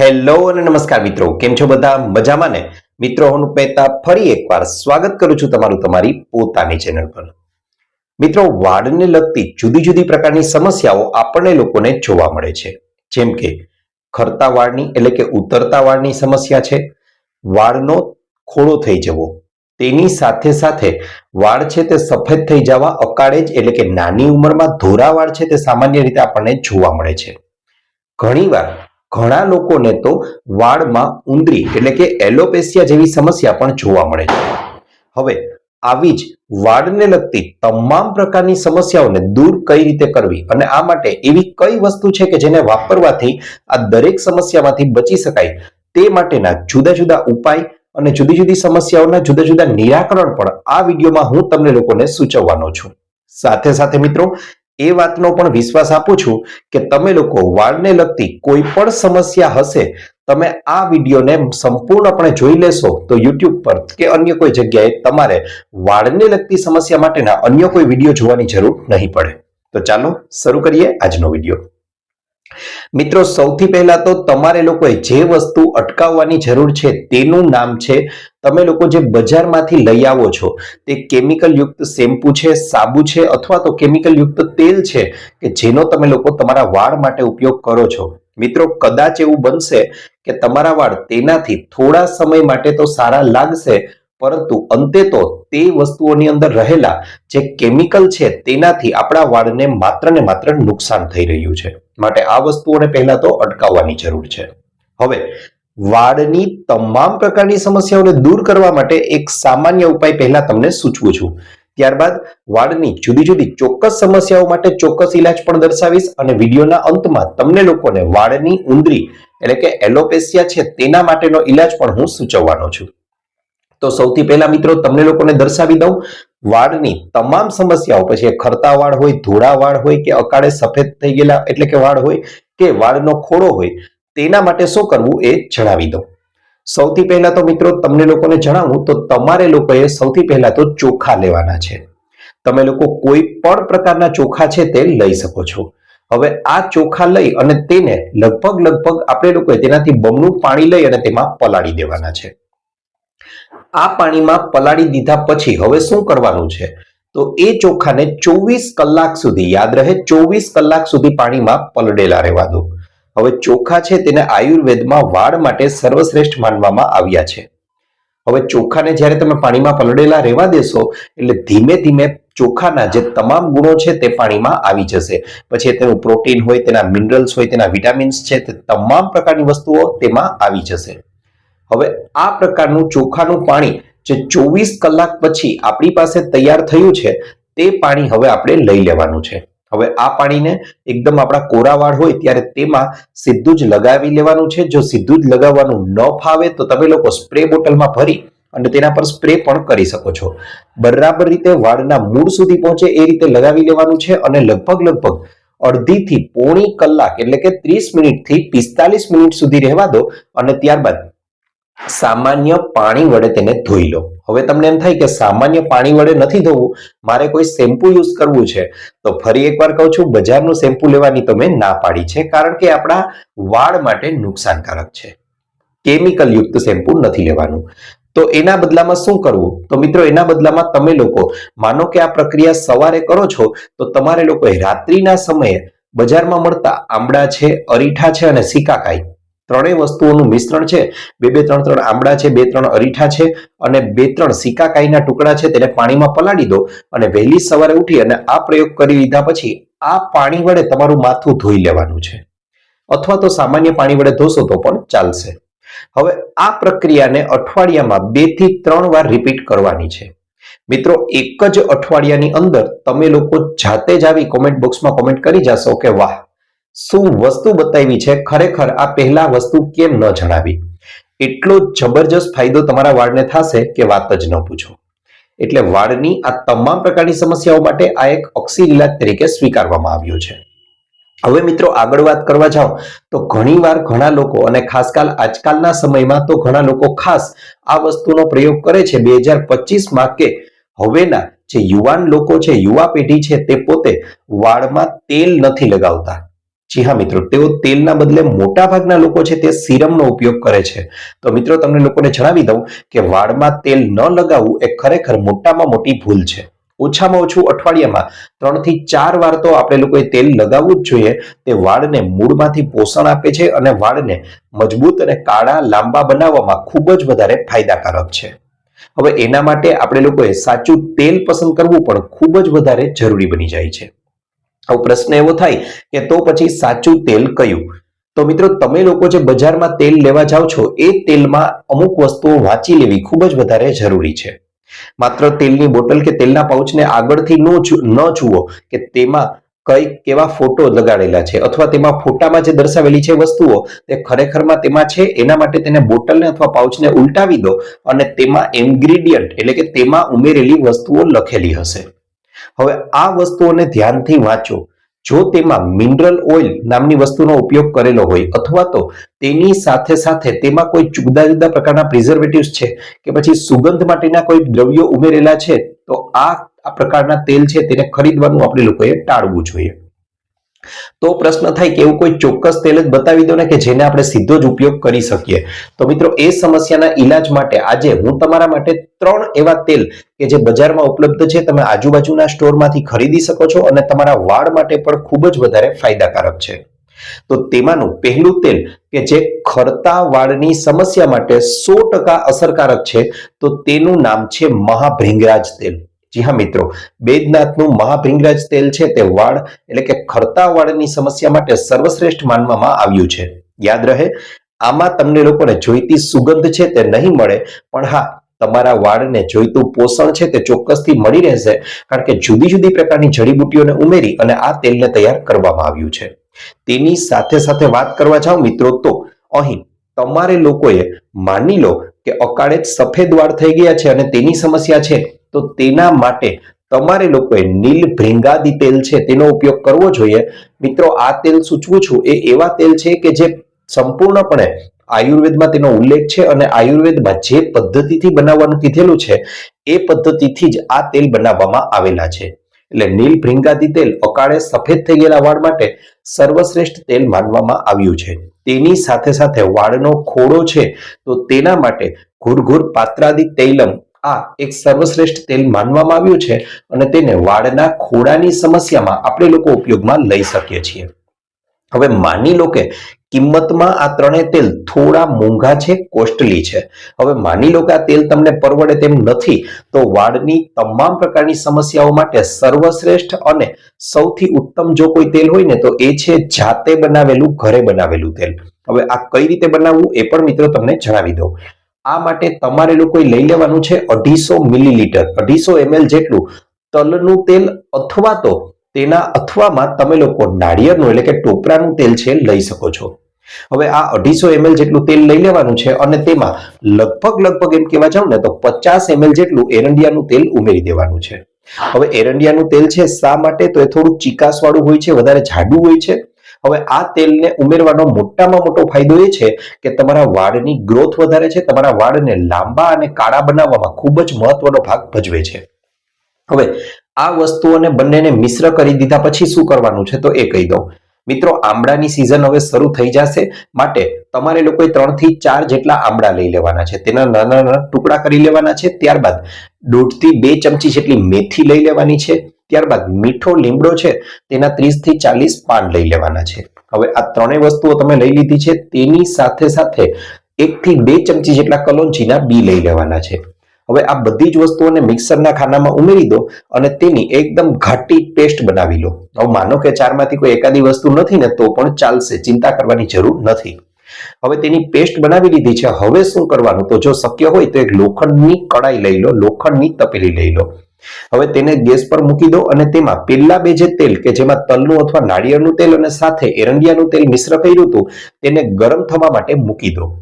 Hello અને નમસ્કાર મિત્રો, કેમ છો બધા? મજામાં ને? મિત્રો, હું પહેતા ફરી એકવાર સ્વાગત કરું છું તમારું તમારી પોતાની ચેનલ પર. મિત્રો, વાળને લગતી જુદી જુદી પ્રકારની સમસ્યાઓ આપણને લોકોને જોવા મળે છે. જેમ કે, ખરતા વાળની એટલે કે ઉતરતા વાળની સમસ્યા છે. વાળનો ખોડો થઈ જવો. તેની સાથે સાથે વાળ છે તે સફેદ થઈ જવા અકાળે જ એટલે કે નાની ઉંમરમાં ધોરા વાળ છે તે સામાન્ય રીતે આપણને જોવા મળે છે. ઘણીવાર ઘણા લોકોને તો વાળમાં ઉંદરી એટલે કે એલોપેસિયા જેવી સમસ્યા પણ જોવા મળે છે. હવે આવી જ વાળને લગતી તમામ પ્રકારની સમસ્યાઓને દૂર કઈ રીતે કરવી અને આ માટે એવી કઈ વસ્તુ છે કે જેને વાપરવાથી આ દરેક સમસ્યામાંથી બચી શકાય તે માટેના જુદા જુદા ઉપાય અને જુદી જુદી સમસ્યાઓના જુદા જુદા નિરાકરણ પણ આ વિડીયોમાં હું તમને લોકોને સૂચવવાનો છું. સાથે સાથે મિત્રો એ વાતનો પણ વિશ્વાસ આપું છું કે તમે લોકો વાળને લગતી કોઈ પણ સમસ્યા હશે, તમે આ વિડીયોને સંપૂર્ણપણે જોઈ લેશો તો યુટ્યુબ પર કે અન્ય કોઈ જગ્યાએ તમારે વાળને લગતી સમસ્યા માટેના અન્ય કોઈ વીડિયો જોવાની જરૂર નહીં પડે. તો ચાલો, શરૂ કરીએ આજનો વીડિયો. મિત્રો, સૌથી પહેલા તો તમારે લોકોએ જે વસ્તુ અટકાવવાની જરૂર છે તેનું નામ છે, તમે લોકો જે બજારમાંથી લઈ આવો છો, તે કેમિકલ યુક્ત શેમ્પુ છે, સાબુ છે, અથવા તો કેમિકલ યુક્ત તેલ છે, કે જેનો તમે લોકો તમારા વાળ માટે ઉપયોગ કરો છો. મિત્રો, કદાચ એવું બનશે કે તમારા વાળ તેનાથી થોડા સમય માટે તો સારા લાગશે પરંતુ અંતે તો તે વસ્તુઓની અંદર રહેલા જે કેમિકલ છે તેનાથી આપણા વાળને માત્ર ને માત્ર નુકસાન થઈ રહ્યું છે. માટે આ વસ્તુઓને પહેલા તો અટકાવવાની જરૂર છે. હવે, વાળની તમામ પ્રકારની સમસ્યાઓને દૂર કરવા માટે એક સામાન્ય ઉપાય પહેલા તમને સૂચવું છું. ત્યારબાદ, વાળની જુદી જુદી ચોક્કસ સમસ્યાઓ માટે ચોક્કસ ઇલાજ પણ દર્શાવીશ અને વિડીયોના અંતમાં તમને લોકોને વાળની ઉંદરી એટલે કે એલોપેસિયા છે તેના માટેનો ઇલાજ પણ હું સૂચવવાનો છું. તો સૌથી પહેલા મિત્રો તમને લોકોને દર્શાવી દઉં, વાળની તમામ સમસ્યાઓ, પછી ખરતા વાળ હોય, ધોળા વાળ હોય કે અકાળે સફેદ થઈ ગયેલા એટલે કે વાળ હોય કે વાળનો ખોડો હોય, તેના માટે શું કરવું એ જણાવી દઉં. સૌથી પહેલા તો મિત્રો તમને લોકોને જણાવું, તો તમારે લોકોએ સૌથી પહેલા તો ચોખા લેવાના છે. તમે લોકો કોઈ પણ પ્રકારના ચોખા છે તે લઈ શકો છો. હવે આ ચોખા લઈ અને તેને લગભગ લગભગ આપણે લોકોએ તેનાથી બમણું પાણી લઈ અને તેમાં પલાળી દેવાના છે. આ પાણીમાં પલાળી દીધા પછી હવે શું કરવાનું છે? તો એ ચોખાને ચોવીસ કલાક સુધી, યાદ રહે, ચોવીસ કલાક સુધી પાણીમાં પલળેલા રહેવા દો. હવે ચોખા છે તેને આયુર્વેદમાં વાળ માટે સર્વશ્રેષ્ઠ માનવામાં આવ્યા છે. હવે ચોખાને જ્યારે તમે પાણીમાં પલળેલા રહેવા દેશો, એટલે ધીમે ધીમે ચોખાના જે તમામ ગુણો છે તે પાણીમાં આવી જશે. પછી તેનું પ્રોટીન હોય, તેના મિનરલ્સ હોય, તેના વિટામિન્સ છે, તે તમામ પ્રકારની વસ્તુઓ તેમાં આવી જશે. હવે આ પ્રકારનું ચોખાનું પાણી જે ચોવીસ કલાક પછી આપણી પાસે તૈયાર થયું છે, તે પાણી હવે આપણે લઈ લેવાનું છે. હવે આ પાણીને એકદમ આપણા કોરાવાળ હોય ત્યારે તેમાં સીધું જ લગાવી લેવાનું છે. જો સીધું જ લગાવવાનું ન ફાવે તો તમે લોકો સ્પ્રે બોટલમાં ભરી અને તેના પર સ્પ્રે પણ કરી શકો છો. બરાબર રીતે વાળના મૂળ સુધી પહોંચે એ રીતે લગાવી લેવાનું છે અને લગભગ લગભગ અડધીથી પોણી કલાક એટલે કે ત્રીસ મિનિટથી પિસ્તાલીસ મિનિટ સુધી રહેવા દો અને ત્યારબાદ સામાન્ય પાણી વડે તેને ધોઈ લો. હવે તમને એમ થાય કે સામાન્ય પાણી વડે નથી ધોવું, મારે કોઈ શેમ્પુ યુઝ કરવું છે. તો ફરી એકવાર કહું છું, બજારનું શેમ્પુ લેવાની તો મેં ના પાડી છે, કારણ કે આપણા વાળ માટે નુકસાનકારક છે. કેમિકલ યુક્ત શેમ્પુ નથી લેવાનું. તો એના બદલામાં શું કરવું? તો મિત્રો, એના બદલામાં તમે લોકો, માનો કે આ પ્રક્રિયા સવારે કરો છો, તો તમારે લોકોએ રાત્રિના સમયે બજારમાં મળતા આંબળા છે, અરીઠા છે અને સિકાકાઈ ત્રણેય વસ્તુઓનું મિશ્રણ છે. બે બે, ત્રણ ત્રણ આંબળા છે, બે, ત્રણ અરીઠા છે અને બે, ત્રણ સિકાકાઈના ટુકડા છે તેને પાણીમાં પલાળી દો અને વહેલી સવારે ઉઠી અને આ પ્રયોગ કરી લીધા પછી આ પાણી વડે તમારું માથું ધોઈ લેવાનું છે. અથવા તો સામાન્ય પાણી વડે ધોશો તો પણ ચાલશે. હવે આ પ્રક્રિયાને અઠવાડિયામાં બેથી ત્રણ વાર રિપીટ કરવાની છે. મિત્રો, એક જ અઠવાડિયાની અંદર તમે લોકો જાતે જ આવી કોમેન્ટ બોક્સમાં કોમેન્ટ કરી જશો કે વાહ શું વસ્તુ બતાવી છે? ખરેખર આ પહેલા વસ્તુ કેમ ન જણાવી? એટલો જબરજસ્ત ફાયદો તમારા વાળને થશે કે વાત જ ન પૂછો. એટલે વાળની આ તમામ પ્રકારની સમસ્યાઓ માટે આ એક ઓક્સી તરીકે સ્વીકારવામાં આવ્યો છે. હવે મિત્રો આગળ વાત કરવા જાઓ, તો ઘણીવાર ઘણા લોકો અને ખાસ કાલ આજકાલના સમયમાં તો ઘણા લોકો ખાસ આ વસ્તુનો પ્રયોગ કરે છે બે હજાર પચીસમાં કે હવેના જે યુવાન લોકો છે, યુવા પેઢી છે, તે પોતે વાળમાં તેલ નથી લગાવતા. જી હા મિત્રો, તેઓ તેલના બદલે મોટા ભાગના લોકો છે તે સિરમનો ઉપયોગ કરે છે. તો મિત્રો, તમને લોકોને જણાવી દઉં કે વાળમાં તેલ ન લગાવવું એ ખરેખર મોટામાં મોટી ભૂલ છે. ઓછામાં ઓછું અઠવાડિયામાં ત્રણથી ચાર વાર તો આપણે લોકોએ તેલ લગાવવું જ જોઈએ. તે વાળને મૂળમાંથી પોષણ આપે છે અને વાળને મજબૂત અને કાળા, લાંબા બનાવવામાં ખૂબ જ વધારે ફાયદાકારક છે. હવે એના માટે આપણે લોકોએ સાચું તેલ પસંદ કરવું પણ ખૂબ જ વધારે જરૂરી બની જાય છે. હવે પ્રશ્ન એવો થાય કે તો પછી સાચું તેલ કયું? તો મિત્રો તમે લોકો જે બજારમાં તેલ લેવા જાઓ છો, એ તેલમાં અમુક વસ્તુઓ વાંચી લેવી ખૂબ જ વધારે જરૂરી છે. માત્ર તેલની બોટલ કે તેલના પાઉચને આગળથી ન જુઓ કે તેમાં કઈ કેવા ફોટો લગાડેલા છે અથવા તેમાં ફોટામાં જે દર્શાવેલી છે વસ્તુઓ, તે ખરેખરમાં તેમાં છે, એના માટે તેને બોટલને અથવા પાઉચને ઉલટાવી દો અને તેમાં ઇન્ગ્રીડિયન્ટ એટલે કે તેમાં ઉમેરેલી વસ્તુઓ લખેલી હશે. હવે આ વસ્તુઓને ધ્યાનથી વાંચો. જો તેમાં મિનરલ ઓઇલ નામની વસ્તુનો ઉપયોગ કરેલો હોય અથવા તો તેની સાથે સાથે તેમાં કોઈ જુદા જુદા પ્રકારના પ્રિઝર્વેટિવ્સ છે કે પછી સુગંધ માટેના કોઈ દ્રવ્યો ઉમેરેલા છે, તો આ પ્રકારના તેલ છે તેને ખરીદવાનું આપણે લોકોએ ટાળવું જોઈએ. તો પ્રશ્ન થાય કે એવું કોઈ ચોક્કસ તેલ જ બતાવી દો ને કે જેને આપણે સીધો જ ઉપયોગ કરી શકીએ. તો મિત્રો, એ સમસ્યાના ઈલાજ માટે આજે હું તમારા માટે ત્રણ એવા તેલ કે જે બજારમાં ઉપલબ્ધ છે, તમે આજુબાજુના સ્ટોરમાંથી ખરીદી શકો છો અને તમારા વાળ માટે પણ ખૂબ જ વધારે ફાયદાકારક છે. તો તેમાંનું પહેલું તેલ કે જે ખરતા વાળની સમસ્યા માટે સો ટકા અસરકારક છે, તો તેનું નામ છે મહાભ્રિંગરાજ તેલ. જી હા, મિત્રો. બેદનાથનું મહાભૃંગરાજ તેલ છે તે વાળ, એટલે કે ખરતા વાળની સમસ્યા માટે સર્વશ્રેષ્ઠ માનવામાં આવ્યું છે. યાદ રહે, આમાં તમને લોકોને જોઈતી સુગંધ છે તે નહીં મળે, પણ હા, તમારા વાળને જોઈતું પોષણ છે તે ચોક્કસથી મળી રહેશે, કારણ કે જુદી જુદી પ્રકારની જડીબુટ્ટીઓને ઉમેરી અને આ તેલને તૈયાર કરવામાં આવ્યું છે. તેની સાથે સાથે વાત કરવા જાઓ મિત્રો, તો અહીં તમારે લોકોએ માની લો કે અકાળે સફેદ વાળ થઈ ગયા છે અને તેની સમસ્યા છે. તો તેના માટે તમારે લોકોએ નીલ ભૃંગાદી તેલ છે તેનો ઉપયોગ કરવો જોઈએ. મિત્રો, આ તેલ સૂચવું છું, એ એવા તેલ છે કે જે સંપૂર્ણપણે આયુર્વેદમાં તેનો ઉલ્લેખ છે અને આયુર્વેદમાં જે પદ્ધતિથી બનાવવાનું કીધેલું છે, એ પદ્ધતિથી જ આ તેલ બનાવવામાં આવેલા છે. એટલે નીલ ભ્રિંગાદી તેલ અકાળે સફેદ થઈ ગયેલા વાળ માટે સર્વશ્રેષ્ઠ તેલ માનવામાં આવ્યું છે. તેની સાથે સાથે વાળનો ખોડો છે, તો તેના માટે ઘુરઘુર પાત્રાદિ તૈલમ આ એક સર્વશ્રેષ્ઠ તેલ માનવામાં આવ્યું છે અને તેને વાળના ખોડાની સમસ્યામાં આપણે લોકો ઉપયોગમાં લઈ શકીએ છીએ. હવે માની લો કે કિંમતમાં આ ત્રણેય તેલ થોડા મોંઘા છે કોસ્ટલી છે. હવે માની લો કે આ તેલ તમને પરવડે તેમ નથી, તો વાળની તમામ પ્રકારની સમસ્યાઓ માટે સર્વશ્રેષ્ઠ અને સૌથી ઉત્તમ જો કોઈ તેલ હોય ને, તો એ છે જાતે બનાવેલું, ઘરે બનાવેલું તેલ. હવે આ કઈ રીતે બનાવવું એ પણ મિત્રો તમને જણાવી દઉં. આ માટે તમારે લોકોએ લઈ લેવાનું છે અઢીસો મિલીલીટર, અઢીસો એમએલ જેટલું તલનું તેલ અથવા તો તેના અથવામાં તમે લોકો નાળિયેરનું એટલે કે ટોપરાનું તેલ છે લઈ શકો છો. હવે આ અઢીસો એમએલ જેટલું તેલ લઈ લેવાનું છે અને તેમાં લગભગ લગભગ એમ કહેવા જાવ ને તો પચાસ એમએલ જેટલું એરંડિયાનું તેલ ઉમેરી દેવાનું છે. હવે એરંડિયાનું તેલ છે શા માટે? તો એ થોડું ચીકાસવાળું હોય છે, વધારે જાડું હોય છે. હવે આ તેલને ઉમેરવાનો મોટામાં મોટો ફાયદો એ છે કે તમારા વાળની ગ્રોથ વધારે છે, તમારા વાળને લાંબા અને કાળા બનાવવામાં ખૂબ જ મહત્વનો ભાગ ભજવે છે. હવે આ વસ્તુઓને બંનેને મિશ્ર કરી દીધા પછી શું કરવાનું છે તો એ કહી દઉં. મિત્રો, આમળાની સિઝન હવે શરૂ થઈ જશે, માટે તમારે લોકોએ ત્રણથી ચાર જેટલા આમળા લઈ લેવાના છે. તેના નાના નાના ટુકડા કરી લેવાના છે, ત્યારબાદ દોઢથી બે ચમચી જેટલી મેથી લઈ લેવાની છે ત્યારબાદ મીઠો લીમડો છે, તેના ત્રીસથી ચાલીસ પાન લઈ લેવાના છે. હવે આ ત્રણેય વસ્તુઓ તમે લઈ લીધી છે, તેની સાથે સાથે એક થી બે ચમચી જેટલા કલોંચીના બી લઈ લેવાના છે. હવે આ બધી જ વસ્તુઓને મિક્સરના ખાનામાં ઉમેરી દો અને તેની એકદમ ઘાટી પેસ્ટ બનાવી લો. હવે માનો કે ચારમાંથી કોઈ એકાદી વસ્તુ નથી ને, તો પણ ચાલશે, ચિંતા કરવાની જરૂર નથી. હવે તેની પેસ્ટ બનાવી લીધી છે. હવે શું કરવાનું? તો જો શક્ય હોય તો એક લોખંડની કડાઈ લઈ લો, લોખંડની તપેલી લઈ લો. હવે તેને ગેસ પર મૂકી દો અને તેમાં પેલા બે જે તેલ કે જેમાં તલનું અથવા નાળિયેરનું તેલ અને સાથે એરંડિયાનું તેલ મિશ્ર કર્યું હતું, તેને ગરમ થવા માટે મૂકી દો.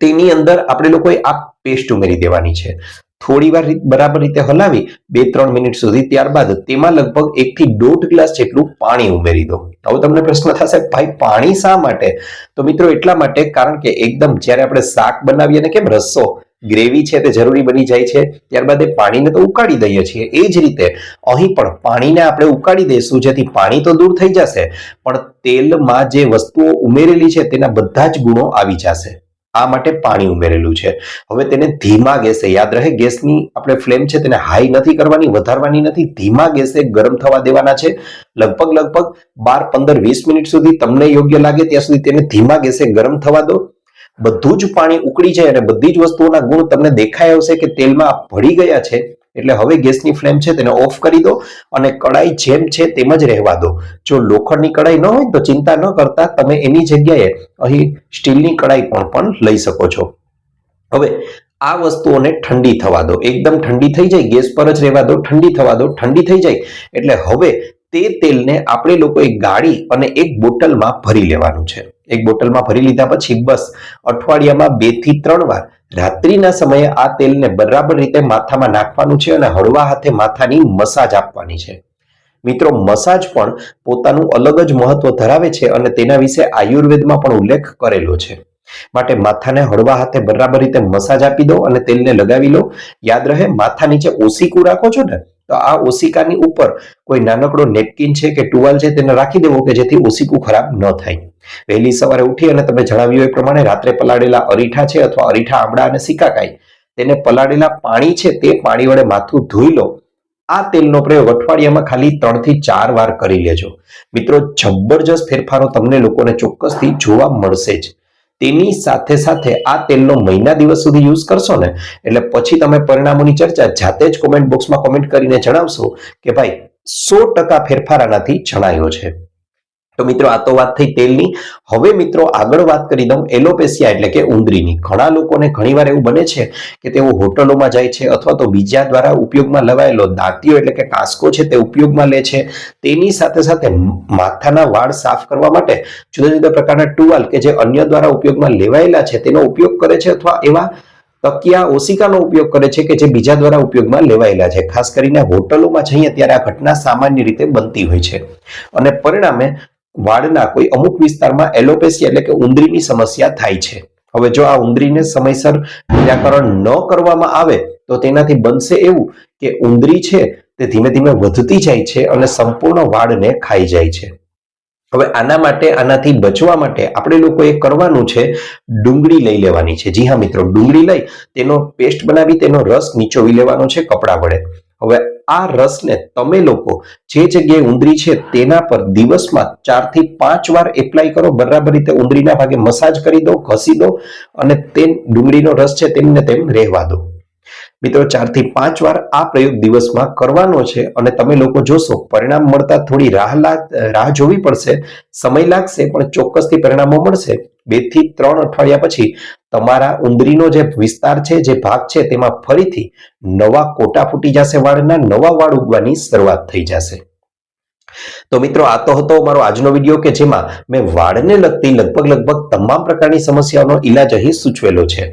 તેની અંદર આપણે લોકોએ આ પેસ્ટ ઉમેરી દેવાની છે. થોડી વાર બરાબર રીતે હલાવી બે ત્રણ મિનિટ સુધી ત્યારબાદ તેમાં લગભગ એક થી દોઢ ગ્લાસ જેટલું પાણી ઉમેરી દો. હવે તમને પ્રશ્ન થશે, ભાઈ, પાણી શા માટે? તો મિત્રો, એટલા માટે, કારણ કે એકદમ જ્યારે આપણે શાક બનાવીએ ને કેમ, રસો ગ્રેવી છે તે જરૂરી બની જાય છે, ત્યારબાદ એ પાણીને તો ઉકાળી દઈએ છીએ. એ જ રીતે અહીં પણ પાણીને આપણે ઉકાળી દઈશું, જેથી પાણી તો દૂર થઈ જશે, પણ તેલમાં જે વસ્તુઓ ઉમેરેલી છે તેના બધા જ ગુણો આવી જશે. આ માટે પાણી ઉમેરેલું છે. હવે તેને ધીમા ગેસે, યાદ રહે, ગેસની આપણે ફ્લેમ છે તેને હાઈ નથી કરવાની, વધારવાની નથી, ધીમા ગેસે ગરમ થવા દેવાના છે. લગભગ લગભગ બાર પંદર વીસ મિનિટ સુધી તમને યોગ્ય લાગે, ત્યાં સુધી તેને ધીમા ગેસે ગરમ થવા દો. બધું જ પાણી ઉકળી જાય અને બધી જ વસ્તુઓના ગુણ તમને દેખાય આવશે કે તેલમાં ભળી ગયા છે, એટલે હવે ગેસની ફ્લેમ છે તેને ઓફ કરી દો અને કડાઈ જેમ છે તેમ જ રહેવા દો. જો લોખંડની કડાઈ ન હોય તો ચિંતા ન કરતા, તમે એની જગ્યાએ અહીં સ્ટીલની કડાઈ પણ પણ લઈ શકો છો. હવે આ વસ્તુઓને ઠંડી થવા દો. એકદમ ઠંડી થઈ જાય, ગેસ પર જ રહેવા દો, ઠંડી થવા દો, ઠંડી થઈ જાય, એટલે હવે તે તેલને આપણે લોકોએ ગાળી અને એક બોટલમાં ભરી લેવાનું છે. એક બોટલમાં ભરી લીધા પછી બસ અઠવાડિયામાં બેથી ત્રણ વાર રાત્રિના સમયે આ તેલને બરાબર રીતે માથામાં નાખવાનું છે અને હળવા હાથે માથાની મસાજ આપવાની છે. મિત્રો, મસાજ પણ પોતાનું અલગ જ મહત્વ ધરાવે છે અને તેના વિશે આયુર્વેદમાં પણ ઉલ્લેખ કરેલો છે. માટે માથાને હળવા હાથે બરાબર રીતે મસાજ આપી દો અને તેલને લગાવી લો. યાદ રહે, માથા નીચે ઓસીકું રાખો છો ને તો આ ઓશિકાની ઉપર કોઈ નાનકડો નેપકિન છે કે ટુવાલ છે તેને રાખી દેવો કે જેથી ઓશિકું ખરાબ ન થાય. વહેલી સવારે ઉઠી અને તમે જણાવ્યું એ પ્રમાણે રાત્રે પલાળેલા અરીઠા છે અથવા અરીઠા આમળા અને સિકાકાઈ તેને પલાળેલા પાણી છે તે પાણી વડે માથું ધોઈ લો. આ તેલનો પ્રયોગ અઠવાડિયામાં ખાલી ત્રણથી ચાર વાર કરી લેજો. મિત્રો, જબરજસ્ત ફેરફારો તમને લોકોને ચોક્કસથી જોવા મળશે જ. તેની સાથે સાથે આ તેલનો મહિના દિવસ સુધી યુઝ કરશો ને, એટલે પછી તમે પરિણામોની ચર્ચા જાતે જ કોમેન્ટ બોક્સમાં કોમેન્ટ કરીને જણાવશો કે ભાઈ સો ટકા ફેરફાર આનાથી જણાયો છે. તો મિત્રો, આ તો વાત થઈ તેલની. હવે મિત્રો, આગળ વાત કરી દઉં એલોપેસિયા એટલે કે ઉંદરીની. ઘણા લોકોને ઘણીવાર એવું બને છે કે તેઓ હોટલોમાં જાય છે અથવા તો બીજા દ્વારા ઉપયોગમાં લેવાયેલો દાંતીઓ એટલે કે કાસકો છે તે ઉપયોગમાં લે છે. તેની સાથે સાથે માથાના વાળ સાફ કરવા માટે જુદા જુદા પ્રકારના ટુવાલ કે જે અન્ય દ્વારા ઉપયોગમાં લેવાયેલા છે તેનો ઉપયોગ કરે છે અથવા એવા તકિયા ઓસિકાનો ઉપયોગ કરે છે કે જે બીજા દ્વારા ઉપયોગમાં લેવાયેલા છે. ખાસ કરીને હોટલોમાં જઈએ ત્યારે આ ઘટના સામાન્ય રીતે બનતી હોય છે. અને પરિણામે વાળના કોઈ અમુક વિસ્તારમાં એલોપેસી એટલે કે ઉંદરીની સમસ્યા થાય છે. હવે જો આ ઉંદરીને સમયસર નિરાકરણ ન કરવામાં આવે, તો તેનાથી બનશે એવું કે ઉંદરી છે તે ધીમે ધીમે વધતી જાય છે અને સંપૂર્ણ વાળને ખાઈ જાય છે. હવે આના માટે, આનાથી બચવા માટે આપણે લોકોએ કરવાનું છે, ડુંગળી લઈ લેવાની છે. જી હા મિત્રો, ડુંગળી લઈ, તેનો પેસ્ટ બનાવી, તેનો રસ નીચોવી લેવાનો છે કપડા વડે. હવે આ રસને તમે લોકો જે જગ્યાએ ઉંદરી છે તેના પર દિવસમાં ચારથી પાંચ વાર એપ્લાય કરો. બરાબર રીતે ઉંદરીના ભાગે મસાજ કરી દો, ઘસી દો અને તે ડુંગળીનો રસ છે તેમને તેમ રહેવા દો. મિત્રો ચારથી પાંચ વાર આ પ્રયોગ દિવસમાં કરવાનો છે અને તમે લોકો જોશો, પરિણામ મળતા થોડી રાહ રાહ જોવી પડશે. સમય લાગશે, પણ ચોક્કસથી પરિણામો મળશે. બેથી ત્રણ અઠવાડિયા પછી તમારા ઉંદરીનો જે વિસ્તાર છે, જે ભાગ છે, તેમાં ફરીથી નવા કોટા ફૂટી જશે, વાળના નવા વાળ ઉગવાની શરૂઆત થઈ જશે. તો મિત્રો, આ તો હતો મારો આજનો વીડિયો કે જેમાં મેં વાળને લગતી લગભગ લગભગ તમામ પ્રકારની સમસ્યાઓનો ઈલાજ અહીં સૂચવેલો છે.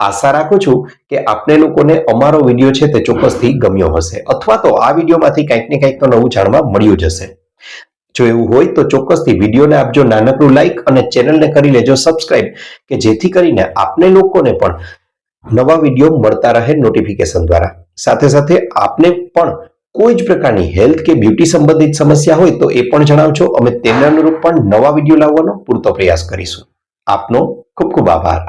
આશા રાખું છું કે આપને લોકોને અમારો વીડિયો છે તે ચોક્કસથી ગમ્યો હશે અથવા તો આ વિડીયોમાંથી કંઈક ને કંઈક તો નવું જાણવા મળ્યું જશે જો એવું હોય તો ચોક્કસથી વિડીયોને આપજો નાનકડું લાઈક અને ચેનલને કરી લેજો સબસ્ક્રાઇબ કે જેથી કરીને આપને લોકોને પણ નવા વીડિયો મળતા રહે નોટિફિકેશન દ્વારા. સાથે સાથે આપને પણ કોઈ જ પ્રકારની હેલ્થ કે બ્યુટી સંબંધિત સમસ્યા હોય તો એ પણ જણાવજો. અમે તેને અનુરૂપ પણ નવા વીડિયો લાવવાનો પૂરતો પ્રયાસ કરીશું. આપનો ખૂબ ખૂબ આભાર.